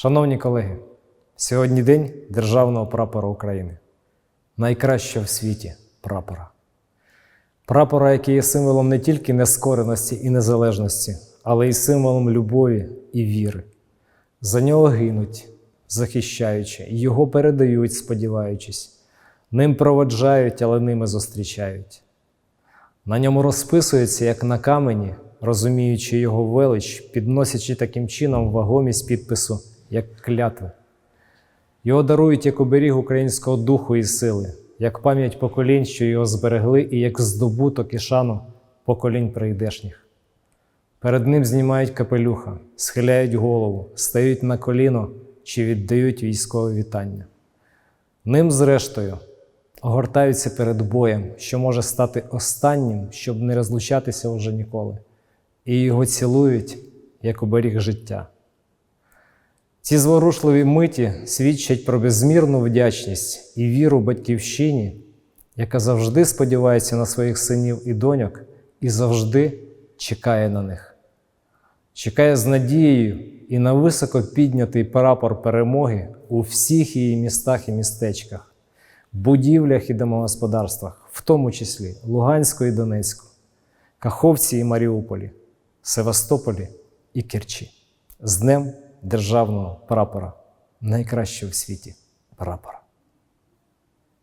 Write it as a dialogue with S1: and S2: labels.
S1: Шановні колеги, сьогодні День Державного прапора України, найкращого в світі прапора. Прапора, який є символом не тільки нескореності і незалежності, але й символом любові і віри. За нього гинуть, захищаючи, його передають, сподіваючись, ним проводжають, але ними зустрічають. На ньому розписується, як на камені, розуміючи його велич, підносячи таким чином вагомість підпису, як клятви. Його дарують як оберіг українського духу і сили, як пам'ять поколінь, що його зберегли, і як здобуток і шану поколінь прийдешніх. Перед ним знімають капелюха, схиляють голову, стають на коліно чи віддають військове вітання. Ним, зрештою, огортаються перед боєм, що може стати останнім, щоб не розлучатися вже ніколи, і його цілують як оберіг життя. Ці зворушливі миті свідчать про безмірну вдячність і віру батьківщині, яка завжди сподівається на своїх синів і доньок і завжди чекає на них. Чекає з надією і на високо піднятий прапор перемоги у всіх її містах і містечках, будівлях і домогосподарствах, в тому числі Луганську і Донецьку, Каховці і Маріуполі, Севастополі і Керчі. З Днем Державного прапора, найкращого в світі прапора.